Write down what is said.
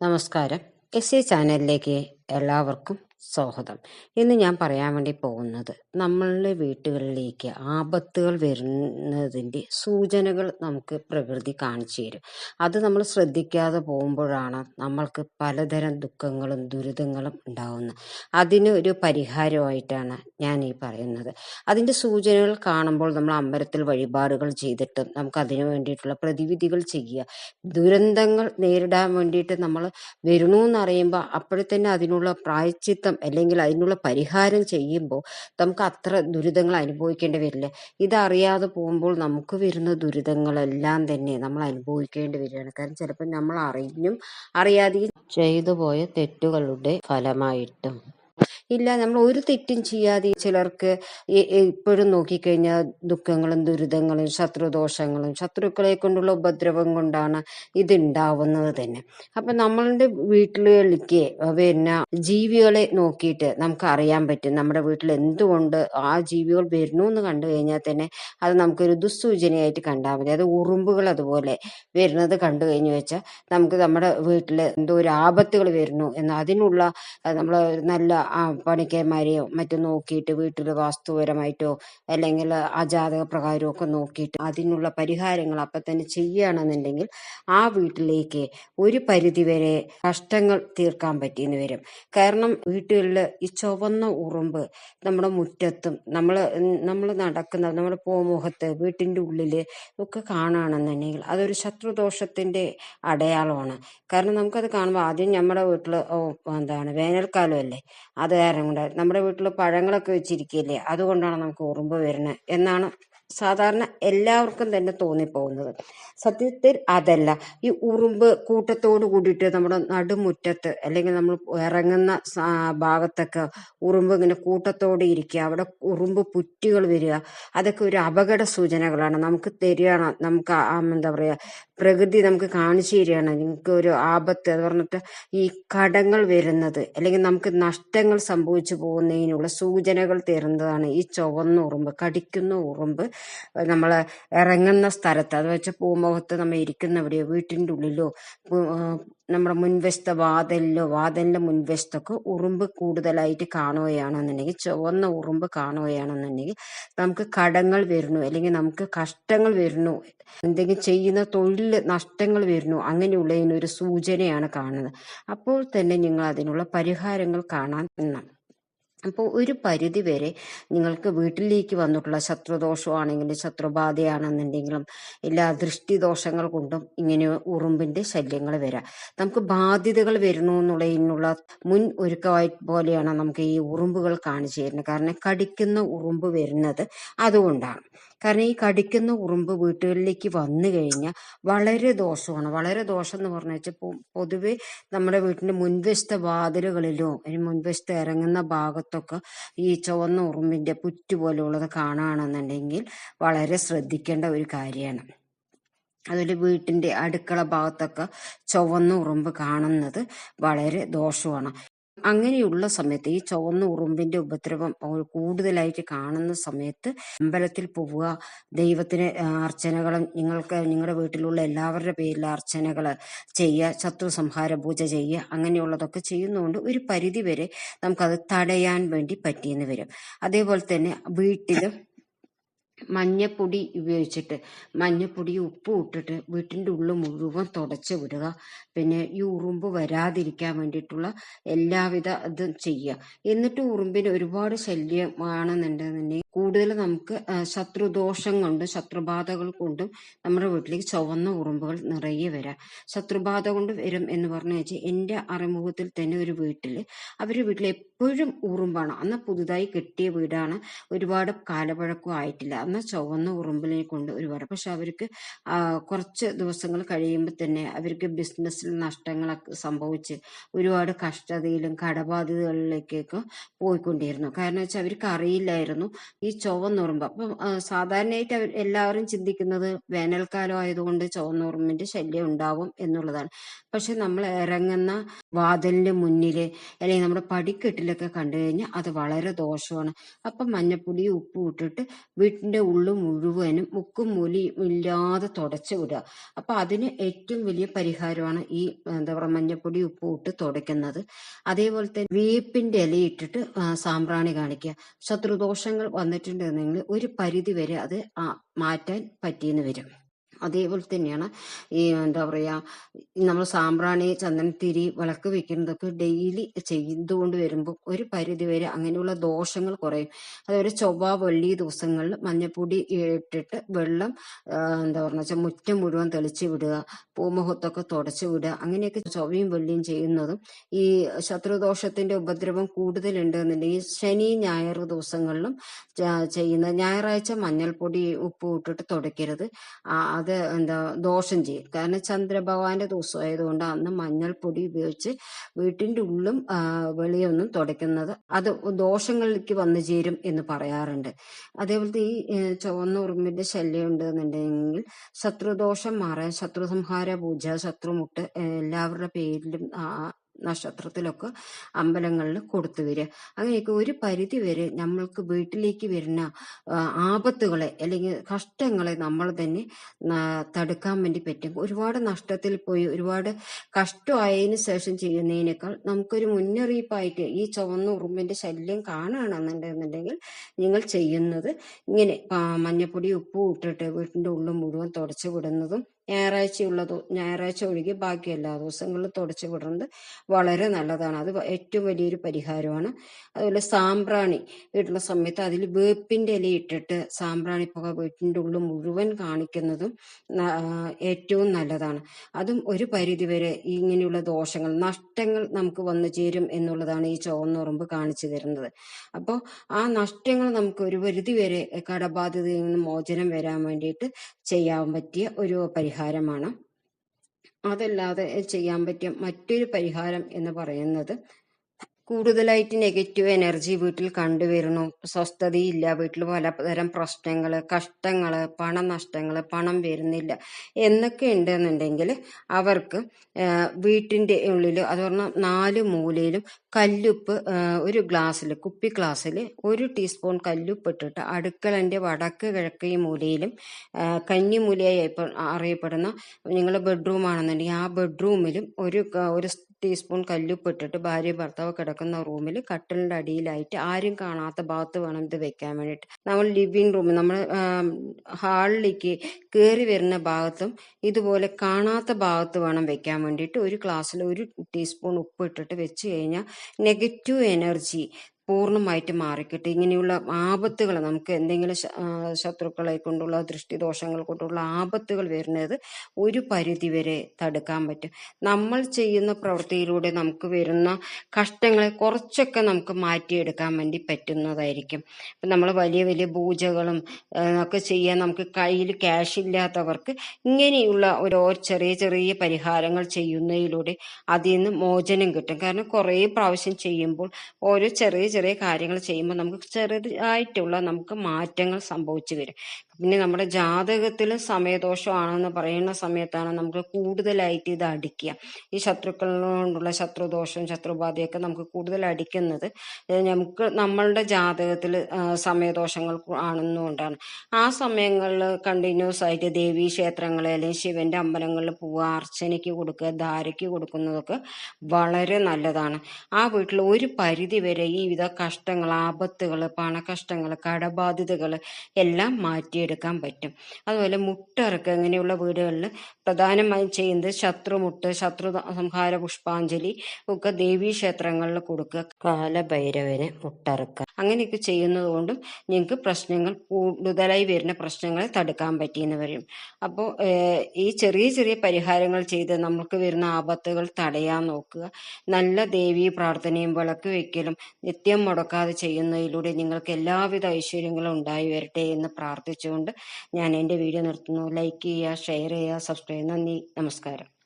നമസ്കാരം. S A ചാനലിലേക്ക് എല്ലാവർക്കും സ്വാഗതം ഇന്ന് ഞാൻ പറയാൻ വേണ്ടി പോകുന്നത് നമ്മളുടെ വീട്ടുകളിലേക്ക് ആപത്തുകൾ വരുന്നതിന്റെ സൂചനകൾ നമുക്ക് പ്രകൃതി കാണിച്ചു തരും. അത് നമ്മൾ ശ്രദ്ധിക്കാതെ പോകുമ്പോഴാണ് നമ്മൾക്ക് പലതരം ദുഃഖങ്ങളും ദുരിതങ്ങളും ഉണ്ടാവുന്നത്. അതിന് ഒരു പരിഹാരമായിട്ടാണ് ഞാൻ ഈ പറയുന്നത്. അതിന്റെ സൂചനകൾ കാണുമ്പോൾ നമ്മൾ അമ്പലത്തിൽ വഴിപാടുകൾ ചെയ്തിട്ട് നമുക്ക് അതിനു വേണ്ടിയിട്ടുള്ള പ്രതിവിധികൾ ചെയ്യുക. ദുരന്തങ്ങൾ നേരിടാൻ വേണ്ടിയിട്ട് നമ്മൾ വരണു എന്നറിയുമ്പോൾ അപ്പോഴേ തന്നെ അതിനുള്ള പ്രായച്ചിത്തം അല്ലെങ്കിൽ അതിനുള്ള പരിഹാരം ചെയ്യുമ്പോൾ നമുക്ക് അത്ര ദുരിതങ്ങൾ അനുഭവിക്കേണ്ടി വരില്ല. ഇതറിയാതെ പോകുമ്പോൾ നമുക്ക് വരുന്ന ദുരിതങ്ങളെല്ലാം തന്നെ നമ്മൾ അനുഭവിക്കേണ്ടി വരികയാണ്. കാരണം ചിലപ്പോൾ നമ്മൾ അറിഞ്ഞും അറിയാതെയും ചെയ്തു പോയ തെറ്റുകളുടെ ഫലമായിട്ടും ഇല്ല നമ്മൾ ഒരു തെറ്റും ചെയ്യാതെ ചിലർക്ക് ഇപ്പോഴും നോക്കിക്കഴിഞ്ഞാൽ ദുഃഖങ്ങളും ദുരിതങ്ങളും ശത്രുദോഷങ്ങളും ശത്രുക്കളെ കൊണ്ടുള്ള ഉപദ്രവം കൊണ്ടാണ് ഇതുണ്ടാവുന്നത് തന്നെ. അപ്പൊ നമ്മളുടെ വീട്ടിലേക്ക് പിന്നെ ജീവികളെ നോക്കിയിട്ട് നമുക്ക് അറിയാൻ പറ്റും നമ്മുടെ വീട്ടിൽ എന്തുകൊണ്ട് ആ ജീവികൾ വരുന്നു എന്ന് കണ്ടു കഴിഞ്ഞാൽ തന്നെ അത് നമുക്കൊരു ദുസ്സൂചനയായിട്ട് കണ്ടാൽ മതി. അത് ഉറുമ്പുകൾ അതുപോലെ വരുന്നത് കണ്ടു കഴിഞ്ഞു വെച്ചാൽ നമുക്ക് നമ്മുടെ വീട്ടിൽ എന്തോ ഒരു ആപത്തുകൾ വരുന്നു. എന്ന് അതിനുള്ള നമ്മൾ നല്ല പണിക്കന്മാരെയോ മറ്റും നോക്കിയിട്ട് വീട്ടിൽ വാസ്തുപരമായിട്ടോ അല്ലെങ്കിൽ അജാതക പ്രകാരമോ ഒക്കെ നോക്കിയിട്ട് അതിനുള്ള പരിഹാരങ്ങൾ അപ്പം തന്നെ ചെയ്യുകയാണെന്നുണ്ടെങ്കിൽ ആ വീട്ടിലേക്ക് ഒരു പരിധിവരെ കഷ്ടങ്ങൾ തീർക്കാൻ പറ്റിയെന്ന് വരും. കാരണം വീട്ടുകളിൽ ഈ ചുവന്ന ഉറുമ്പ് നമ്മുടെ മുറ്റത്തും നമ്മൾ നമ്മൾ നടക്കുന്ന നമ്മുടെ പോമുഖത്ത് വീട്ടിന്റെ ഉള്ളിൽ ഒക്കെ കാണുകയാണെന്നുണ്ടെങ്കിൽ അതൊരു ശത്രുദോഷത്തിന്റെ അടയാളമാണ്. കാരണം നമുക്കത് കാണുമ്പോൾ ആദ്യം നമ്മുടെ വീട്ടിൽ എന്താണ് വേനൽക്കാലമല്ലേ? അത് കാരണം കൊണ്ടാണ് നമ്മുടെ വീട്ടിൽ പഴങ്ങളൊക്കെ വെച്ചിരിക്കുകയല്ലേ? അതുകൊണ്ടാണ് നമുക്ക് ഉറുമ്പ് വരുന്നത്. എന്നാണ് സാധാരണ എല്ലാവർക്കും തന്നെ തോന്നിപ്പോകുന്നത്. സത്യത്തിൽ അതല്ല. ഈ ഉറുമ്പ് കൂട്ടത്തോട് കൂടിയിട്ട് നമ്മുടെ നടുമുറ്റത്ത് അല്ലെങ്കിൽ നമ്മൾ ഇറങ്ങുന്ന ഭാഗത്തൊക്കെ ഉറുമ്പ് ഇങ്ങനെ കൂട്ടത്തോടെ ഇരിക്കുക അവിടെ ഉറുമ്പ് പുറ്റികൾ വരിക അതൊക്കെ ഒരു അപകട സൂചനകളാണ്. നമുക്ക് തരികയാണ് നമുക്ക് എന്താ പറയുക പ്രകൃതി നമുക്ക് കാണിച്ചു തരികയാണ്. നിങ്ങൾക്ക് ഒരു ആപത്ത് അത് പറഞ്ഞിട്ട് ഈ കടങ്ങൾ വരുന്നത് അല്ലെങ്കിൽ നമുക്ക് നഷ്ടങ്ങൾ സംഭവിച്ചു പോകുന്നതിനുള്ള സൂചനകൾ തരുന്നതാണ് ഈ ചുവന്ന ഉറുമ്പ് കടിക്കുന്ന ഉറുമ്പ്. നമ്മൾ ഇറങ്ങുന്ന സ്ഥലത്ത് അത് വെച്ചാൽ പൂമുഖത്ത് നമ്മൾ ഇരിക്കുന്നവിടെയോ വീട്ടിന്റെ ഉള്ളിലോ നമ്മുടെ മുൻവശത്തെ വാതിലിലോ വാതിലിന്റെ മുൻവശത്തൊക്കെ ഉറുമ്പ് കൂടുതലായിട്ട് കാണുകയാണെന്നുണ്ടെങ്കിൽ ചുവന്ന ഉറുമ്പ് കാണുകയാണെന്നുണ്ടെങ്കിൽ നമുക്ക് കടങ്ങൾ വരുന്നു അല്ലെങ്കിൽ നമുക്ക് കഷ്ടങ്ങൾ വരുന്നു എന്തെങ്കിലും ചെയ്യുന്ന തൊഴിൽ നഷ്ടങ്ങൾ വരുന്നു അങ്ങനെയുള്ളതിനൊരു സൂചനയാണ് കാണുന്നത്. അപ്പോൾ തന്നെ നിങ്ങൾ അതിനുള്ള പരിഹാരങ്ങൾ കാണാൻ അപ്പോൾ ഒരു പരിധി വരെ നിങ്ങൾക്ക് വീട്ടിലേക്ക് വന്നിട്ടുള്ള ശത്രുദോഷമാണെങ്കിലും ശത്രുബാധയാണെന്നുണ്ടെങ്കിലും എല്ലാ ദൃഷ്ടിദോഷങ്ങൾ കൊണ്ടും ഇങ്ങനെ ഉറുമ്പിന്റെ ശല്യങ്ങൾ വരാം. നമുക്ക് ബാധ്യതകൾ വരുന്നു എന്നുള്ളതിനുള്ള മുൻ ഒരുക്കമായി പോലെയാണ് നമുക്ക് ഈ ഉറുമ്പുകൾ കാണിച്ചു തരുന്നത്. കാരണം കടിക്കുന്ന ഉറുമ്പ് വരുന്നത് അതുകൊണ്ടാണ്. കാരണം ഈ കടിക്കുന്ന ഉറുമ്പ് വീട്ടുകളിലേക്ക് വന്നു കഴിഞ്ഞാൽ വളരെ ദോഷമാണ്. വളരെ ദോഷം എന്ന് പറഞ്ഞു വെച്ചാൽ പൊതുവെ നമ്മുടെ വീട്ടിന്റെ മുൻവശത്തെ വാതിലുകളിലോ അല്ലെങ്കിൽ മുൻവശത്ത് ഇറങ്ങുന്ന ഭാഗത്തൊക്കെ ഈ ചുവന്ന ഉറുമ്പിന്റെ പുറ്റു പോലെയുള്ളത് കാണുകയാണെന്നുണ്ടെങ്കിൽ വളരെ ശ്രദ്ധിക്കേണ്ട ഒരു കാര്യമാണ്. അതുപോലെ വീട്ടിന്റെ അടുക്കള ഭാഗത്തൊക്കെ ചുവന്ന ഉറുമ്പ് കാണുന്നത് വളരെ ദോഷമാണ്. അങ്ങനെയുള്ള സമയത്ത് ഈ ചുവന്ന ഉറുമ്പിന്റെ ഉപദ്രവം കൂടുതലായിട്ട് കാണുന്ന സമയത്ത് അമ്പലത്തിൽ പോവുക ദൈവത്തിന് അർച്ചനകളും നിങ്ങൾക്ക് നിങ്ങളുടെ വീട്ടിലുള്ള എല്ലാവരുടെ പേരിൽ അർച്ചനകൾ ചെയ്യുക ശത്രു സംഹാര പൂജ ചെയ്യുക അങ്ങനെയുള്ളതൊക്കെ ചെയ്യുന്നതുകൊണ്ട് ഒരു പരിധി വരെ നമുക്കത് തടയാൻ വേണ്ടി പറ്റിയെന്ന് വരും. അതേപോലെ തന്നെ വീട്ടിലും മഞ്ഞപ്പൊടി ഉപയോഗിച്ചിട്ട് മഞ്ഞപ്പൊടി ഉപ്പ് ഇട്ടിട്ട് വീട്ടിന്റെ ഉള്ളിൽ മുഴുവൻ തുടച്ച് വിടുക. പിന്നെ ഈ ഉറുമ്പ് വരാതിരിക്കാൻ വേണ്ടിയിട്ടുള്ള എല്ലാവിധ ഇതും ചെയ്യുക. എന്നിട്ട് ഉറുമ്പിന് ഒരുപാട് ശല്യമാണെന്നുണ്ടെന്നുണ്ടെങ്കിൽ കൂടുതൽ നമുക്ക് ശത്രുദോഷം കൊണ്ട് ശത്രുബാധകൾ കൊണ്ടും നമ്മുടെ വീട്ടിലേക്ക് ചുവന്ന ഉറുമ്പുകൾ നിറയെ വരാം. ശത്രുബാധ കൊണ്ട് വരും എന്ന് പറഞ്ഞു വെച്ചാൽ എന്റെ അറിമുഖത്തിൽ തന്നെ ഒരു വീട്ടിൽ അവരുടെ വീട്ടിൽ എപ്പോഴും ഉറുമ്പാണ്. അന്ന് പുതുതായി കെട്ടിയ വീടാണ്. ഒരുപാട് കാലപഴക്കം ആയിട്ടില്ല. അന്ന് ചുവന്ന ഉറുമ്പിനെ കൊണ്ട് ഒരുപാട്. പക്ഷെ അവർക്ക് കുറച്ച് ദിവസങ്ങൾ കഴിയുമ്പോൾ തന്നെ അവർക്ക് ബിസിനസ്സിൽ നഷ്ടങ്ങളൊക്കെ സംഭവിച്ച് ഒരുപാട് കഷ്ടതയിലും കടബാധ്യതകളിലേക്കൊക്കെ പോയിക്കൊണ്ടിരുന്നു. കാരണം വെച്ചാൽ അവർക്ക് അറിയില്ലായിരുന്നു. ഈ ചുവന്നുറുമ്പ്. അപ്പം സാധാരണയായിട്ട് എല്ലാവരും ചിന്തിക്കുന്നത് വേനൽക്കാലം ആയതുകൊണ്ട് ചുവന്നുറുമ്പിന്റെ ശല്യം ഉണ്ടാവും എന്നുള്ളതാണ്. പക്ഷെ നമ്മൾ ഇറങ്ങുന്ന വാതിലിന്റെ മുന്നിൽ അല്ലെങ്കിൽ നമ്മുടെ പടിക്കെട്ടിലൊക്കെ കണ്ടു കഴിഞ്ഞാൽ അത് വളരെ ദോഷമാണ്. അപ്പം മഞ്ഞപ്പൊടി ഉപ്പ് ഇട്ടിട്ട് വീട്ടിന്റെ ഉള്ളു മുഴുവനും മുക്കും മൂലിയും ഇല്ലാതെ തുടച്ചു വിടുക. അപ്പൊ അതിന് ഏറ്റവും വലിയ പരിഹാരമാണ് ഈ എന്താ പറയുക മഞ്ഞപ്പൊടി ഉപ്പ് ഇട്ട് തുടയ്ക്കുന്നത്. അതേപോലെ തന്നെ വേപ്പിന്റെ ഇലയിട്ടിട്ട് സാമ്പ്രാണി കാണിക്കുക. ശത്രുദോഷങ്ങൾ വന്നിട്ടുണ്ടെങ്കിൽ ഒരു പരിധി വരെ അത് മാറ്റാൻ പറ്റിയെന്ന് വരും. അതേപോലെ തന്നെയാണ്. ഈ എന്താ പറയുക നമ്മൾ സാമ്പ്രാണി ചന്ദനത്തിരി വിളക്ക് വെക്കുന്നതൊക്കെ ഡെയിലി ചെയ്തുകൊണ്ട് വരുമ്പോൾ ഒരു പരിധി വരെ അങ്ങനെയുള്ള ദോഷങ്ങൾ കുറയും. അതുപോലെ ചൊവ്വ വെള്ളി ദിവസങ്ങളിൽ മഞ്ഞപ്പൊടി ഇട്ടിട്ട് വെള്ളം എന്താ പറഞ്ഞ വെച്ചാൽ മുറ്റം മുഴുവൻ തെളിച്ച് വിടുക പൂമുഖത്തൊക്കെ തുടച്ചു വിടുക അങ്ങനെയൊക്കെ ചൊവ്വയും വെള്ളിയും ചെയ്യുന്നതും ഈ ശത്രുദോഷത്തിന്റെ ഉപദ്രവം കൂടുതലുണ്ട് എന്നുണ്ടെങ്കിൽ ശനി ഞായർ ദിവസങ്ങളിലും ചെയ്യുന്ന ഞായറാഴ്ച മഞ്ഞൾപ്പൊടി ഉപ്പ് ഇട്ടിട്ട് തുടയ്ക്കരുത്. അത് എന്താ ദോഷം ചെയ്യും. കാരണം ചന്ദ്രഭഗവാന്റെ ദിവസം ആയതുകൊണ്ട് അന്ന് മഞ്ഞൾപ്പൊടി ഉപയോഗിച്ച് വീട്ടിന്റെ ഉള്ളും വെളിയൊന്നും തുടയ്ക്കുന്നത് അത് ദോഷങ്ങളിലേക്ക് വന്നു ചേരും എന്ന് പറയാറുണ്ട്. അതേപോലത്തെ ഈ ചുവന്ന ഉറുമ്പിന്റെ ശല്യം ഉണ്ടെന്നുണ്ടെങ്കിൽ ശത്രുദോഷം മാറാൻ ശത്രു സംഹാര പൂജ ശത്രുമുട്ട് എല്ലാവരുടെ പേരിലും നക്ഷത്രത്തിലൊക്കെ അമ്പലങ്ങളിൽ കൊടുത്തു വരിക. അങ്ങനെയൊക്കെ ഒരു പരിധി വരെ നമ്മൾക്ക് വീട്ടിലേക്ക് വരുന്ന ആപത്തുകളെ അല്ലെങ്കിൽ കഷ്ടങ്ങളെ നമ്മൾ തന്നെ തടുക്കാൻ വേണ്ടി പറ്റും. ഒരുപാട് നഷ്ടത്തിൽ പോയി ഒരുപാട് കഷ്ടമായതിനു ശേഷം ചെയ്യുന്നതിനേക്കാൾ നമുക്കൊരു മുന്നറിയിപ്പായിട്ട് ഈ ചുവന്ന ഉറുമ്പിന്റെ ശല്യം കാണുകയാണെന്നുണ്ടെന്നുണ്ടെങ്കിൽ നിങ്ങൾ ചെയ്യുന്നത് ഇങ്ങനെ മഞ്ഞപ്പൊടി ഉപ്പ് ഇട്ടിട്ട് വീട്ടിന്റെ ഉള്ളിൽ മുഴുവൻ തുടച്ചു വിടുന്നതും ഞായറാഴ്ചയുള്ളത് ഞായറാഴ്ച ഒഴികെ ബാക്കി എല്ലാ ദിവസങ്ങളിലും തുടച്ചു വിടുന്നത് വളരെ നല്ലതാണ്. അത് ഏറ്റവും വലിയൊരു പരിഹാരമാണ്. അതുപോലെ സാമ്പ്രാണി വീട്ടിലെ സമയത്ത് അതിൽ വേപ്പിന്റെ ഇല ഇട്ടിട്ട് സാമ്പ്രാണി പുക വീട്ടിന്റെ ഉള്ളിൽ മുഴുവൻ കാണിക്കുന്നതും ഏറ്റവും നല്ലതാണ്. അതും ഒരു പരിധിവരെ ഇങ്ങനെയുള്ള ദോഷങ്ങൾ നഷ്ടങ്ങൾ നമുക്ക് വന്നു ചേരും എന്നുള്ളതാണ് ഈ ചുവന്നുറുമ്പ് കാണിച്ചു തരുന്നത്. അപ്പോൾ ആ നഷ്ടങ്ങൾ നമുക്ക് ഒരു പരിധിവരെ കടബാധ്യതയിൽ നിന്ന് മോചനം വരാൻ വേണ്ടിയിട്ട് ചെയ്യാൻ പറ്റിയ ഒരു പരിഹാരമാണ്. അതല്ലാതെ ചെയ്യാൻ പറ്റിയ മറ്റൊരു പരിഹാരം എന്ന് പറയുന്നത് കൂടുതലായിട്ട് നെഗറ്റീവ് എനർജി വീട്ടിൽ കണ്ടുവരുന്നു. സ്വസ്ഥതയില്ല വീട്ടിൽ പലതരം പ്രശ്നങ്ങൾ കഷ്ടങ്ങൾ പണനഷ്ടങ്ങൾ പണം വരുന്നില്ല എന്നൊക്കെ ഉണ്ടെന്നുണ്ടെങ്കിൽ അവർക്ക് വീട്ടിന്റെ ഉള്ളിൽ അത് പറഞ്ഞാൽ നാല് മൂലയിലും കല്ലുപ്പ് ഒരു ഗ്ലാസ്സിൽ കുപ്പി ഗ്ലാസ്സിൽ ഒരു ടീസ്പൂൺ കല്ലുപ്പ് ഇട്ടിട്ട് അടുക്കളന്റെ വടക്ക് കിഴക്ക് മൂലയിലും കഞ്ഞി മൂലയായി അറിയപ്പെടുന്ന നിങ്ങളുടെ ബെഡ്റൂം ആണെന്നുണ്ടെങ്കിൽ ആ ബെഡ്റൂമിലും ഒരു ഒരു ടീസ്പൂൺ കല്ലുപ്പ് ഇട്ടിട്ട് ഭാര്യ ഭർത്താവ് കിടക്കുന്ന റൂമിൽ കട്ടിലിന്റെ അടിയിലായിട്ട് ആരും കാണാത്ത ഭാഗത്ത് വേണം ഇത് വെക്കാൻ വേണ്ടിയിട്ട്. നമ്മൾ ലിവിങ് റൂം നമ്മൾ ഹാളിലേക്ക് കയറി വരുന്ന ഭാഗത്തും ഇതുപോലെ കാണാത്ത ഭാഗത്ത് വേണം വെക്കാൻ വേണ്ടിയിട്ട് ഒരു ഗ്ലാസ്സിൽ ഒരു ടീസ്പൂൺ ഉപ്പ് ഇട്ടിട്ട് വെച്ച് കഴിഞ്ഞാൽ നെഗറ്റീവ് എനർജി പൂർണമായിട്ട് മാറിക്കിട്ടും. ഇങ്ങനെയുള്ള ആപത്തുകൾ നമുക്ക് എന്തെങ്കിലും ശത്രുക്കളെ കൊണ്ടുള്ള ദൃഷ്ടിദോഷങ്ങൾ കൊണ്ടുള്ള ആപത്തുകൾ വരുന്നത് ഒരു പരിധി വരെ തടുക്കാൻ പറ്റും. നമ്മൾ ചെയ്യുന്ന പ്രവൃത്തിയിലൂടെ നമുക്ക് വരുന്ന കഷ്ടങ്ങളെ കുറച്ചൊക്കെ നമുക്ക് മാറ്റിയെടുക്കാൻ വേണ്ടി പറ്റുന്നതായിരിക്കും. ഇപ്പം നമ്മൾ വലിയ വലിയ പൂജകളും ഒക്കെ ചെയ്യാൻ നമുക്ക് കയ്യിൽ ക്യാഷ് ഇല്ലാത്തവർക്ക് ഇങ്ങനെയുള്ള ഓരോ ചെറിയ ചെറിയ പരിഹാരങ്ങൾ ചെയ്യുന്നതിലൂടെ അതിൽ നിന്ന് മോചനം കിട്ടും. കാരണം കുറേ പ്രാവശ്യം ചെയ്യുമ്പോൾ ഓരോ ചെറിയ ചെറിയ കാര്യങ്ങൾ ചെയ്യുമ്പോൾ നമുക്ക് ചെറുതായിട്ടുള്ള നമുക്ക് മാറ്റങ്ങൾ സംഭവിച്ചു വരും. പിന്നെ നമ്മുടെ ജാതകത്തിൽ സമയദോഷമാണെന്ന് പറയുന്ന സമയത്താണ് നമുക്ക് കൂടുതലായിട്ട് ഇത് അടിക്കുക. ഈ ശത്രുക്കളോണ്ടുള്ള ശത്രുദോഷം ശത്രുബാധയൊക്കെ നമുക്ക് കൂടുതൽ അടിക്കുന്നത് നമുക്ക് നമ്മളുടെ ജാതകത്തിൽ സമയദോഷങ്ങൾ ആണെന്നുകൊണ്ടാണ്. ആ സമയങ്ങളിൽ കണ്ടിന്യൂസ് ആയിട്ട് ദേവീ ക്ഷേത്രങ്ങളിൽ അല്ലെങ്കിൽ ശിവന്റെ അമ്പലങ്ങളിൽ പോവുക അർച്ചനയ്ക്ക് കൊടുക്കുക ധാരയ്ക്ക് കൊടുക്കുന്നതൊക്കെ വളരെ നല്ലതാണ്. ആ വീട്ടിൽ ഒരു പരിധി വരെ ഈ വിധ കഷ്ടങ്ങൾ ആപത്തുകൾ പണകഷ്ടങ്ങൾ കടബാധ്യതകൾ എല്ലാം മാറ്റിയെടുക്കാൻ പറ്റും. അതുപോലെ മുട്ടറക്ക് ഇങ്ങനെയുള്ള വീടുകളിൽ പ്രധാനമായും ചെയ്യുന്നത് ശത്രുമുട്ട് ശത്രു സംഹാര പുഷ്പാഞ്ജലി ഒക്കെ ദേവീ ക്ഷേത്രങ്ങളിൽ കൊടുക്കുക കാലഭൈരവന് മുട്ടറക്ക അങ്ങനെയൊക്കെ ചെയ്യുന്നത് കൊണ്ടും നിങ്ങൾക്ക് പ്രശ്നങ്ങൾ കൂടുതലായി വരുന്ന പ്രശ്നങ്ങളെ തടുക്കാൻ പറ്റിയെന്ന് വരും അപ്പോൾ ഈ ചെറിയ ചെറിയ പരിഹാരങ്ങൾ ചെയ്ത് നമുക്ക് വരുന്ന ആപത്തുകൾ തടയാൻ നോക്കുക. നല്ല ദേവീ പ്രാർത്ഥനയും വിളക്ക് വയ്ക്കലും നിത്യം മുടക്കാതെ ചെയ്യുന്നതിലൂടെ നിങ്ങൾക്ക് എല്ലാവിധ ഐശ്വര്യങ്ങളും ഉണ്ടായി വരട്ടെ എന്ന് പ്രാർത്ഥിച്ചുകൊണ്ട് ഞാൻ എന്റെ വീഡിയോ നിർത്തുന്നു. ലൈക്ക് ചെയ്യുക ഷെയർ ചെയ്യുക സബ്സ്ക്രൈബ് നന്ദി. നമസ്കാരം.